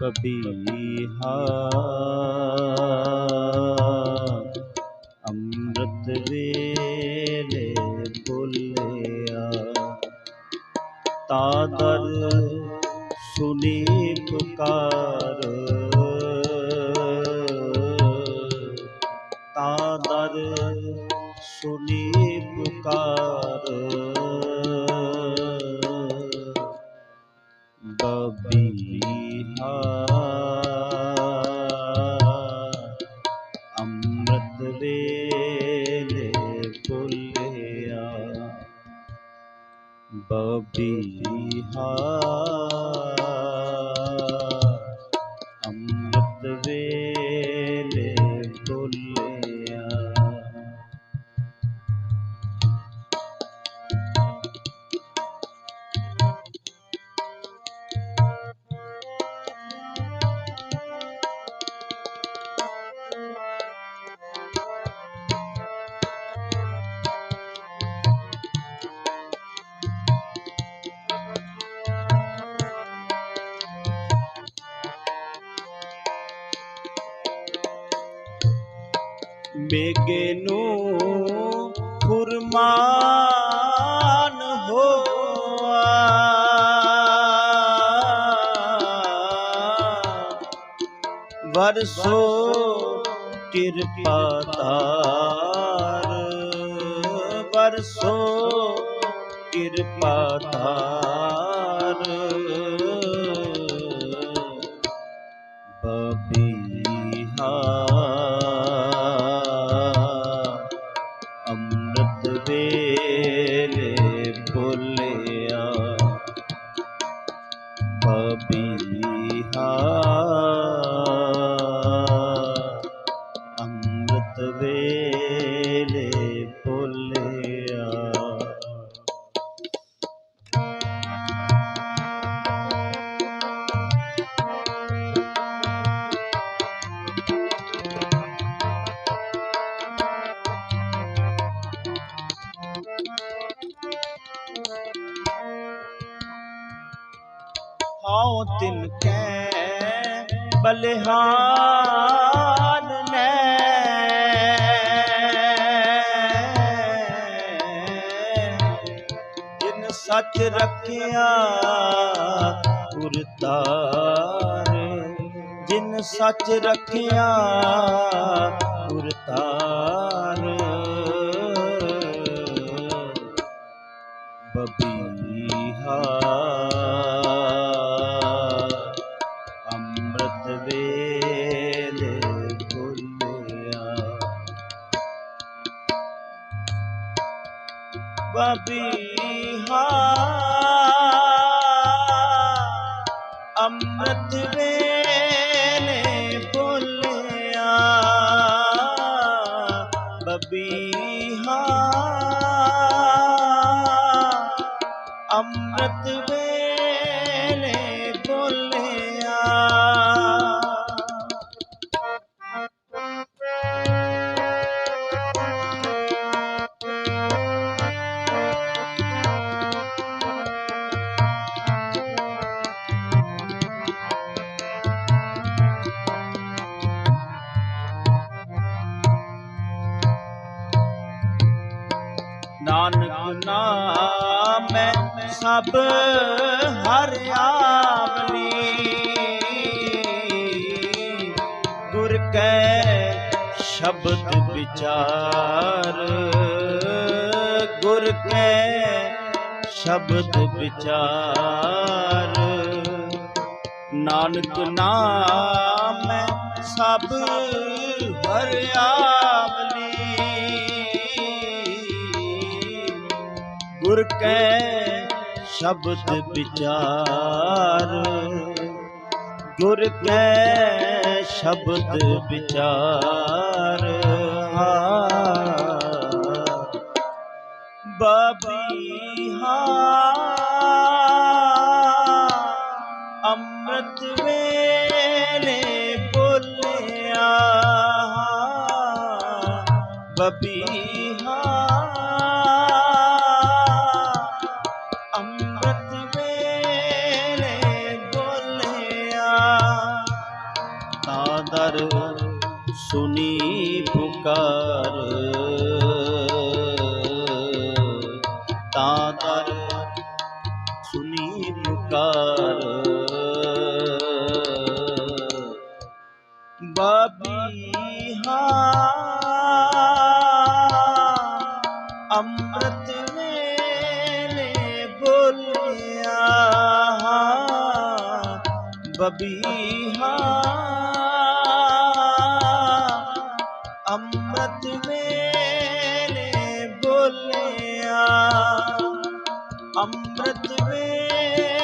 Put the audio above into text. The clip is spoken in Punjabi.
ਪਬੀਹਾ ਅੰਮ੍ਰਿਤ ਵੇਲੇ ਬੋਲਿਆ ਤਾਦਰ ਸੁਨੀ ਪੁਕਾਰ ਤਾਦਰ ਸੁਨੀ ਪੁਕਾਰ ਬਬੀਹਾ ਮੇਗੇ ਨੂੰ ਫੁਰਮਾਨ ਹੋਆ। ਵਰਸੋ ਕਿਰਪਾ ਤਾਰ ਵਰਸੋ ਕਿਰਪਾ ਤਾਰ ਆਓ ਤਿਨ ਕੈ ਬਲਿਹਾਨ ਨੈ। ਜਿਨ ਸੱਚ ਰੱਖਿਆ ਉਰਤਾਰ। ਜਿਨ ਸੱਚ ਰੱਖਿਆ ਉਰਤਾਰ। ਬਬੀਹਾ ਅੰਮ੍ਰਿਤ ਵੇਲੇ ਬੋਲਿਆ ਬਬੀਹਾ। ਅੰਮ੍ਰਿਤ ਵੇਲੇ ਨਾਨਕ ਨਾਮ ਸਭ ਹਰਿਆਵਲੀ ਗੁਰ ਕੈ ਸ਼ਬਦ ਵਿਚਾਰ। ਗੁਰ ਕੈ ਸ਼ਬਦ ਵਿਚਾਰ। ਨਾਨਕ ਨਾਮੈ ਸਭ ਹਰਿਆ ਗੁਰ ਕੈ ਸ਼ਬਦ ਵਿਚਾਰ। ਗੁਰ ਕੈ ਸ਼ਬਦ ਵਿਚਾਰ। ਬਬੀਹਾ ਅੰਮ੍ਰਿਤ ਵੇਲੇ ਬੋਲਿਆ। ਬਬੀਹਾ ਅੰਮ੍ਰਿਤ ਦਰ ਸੁਨੀ ਪੁਕਾਰ। ਤਾਂ ਦਰ ਸੁਨੀ ਪੁਕਾਰ। ਬਬੀਹਾ ਅੰਮ੍ਰਿਤ ਵੇਲੇ ਬੋਲਿਆ ਬਬੀਹਾ ਅੰਮ੍ਰਿਤ ਵੇਲੇ ਬੋਲਿਆ। ਅੰਮ੍ਰਿਤ ਵੇਲੇ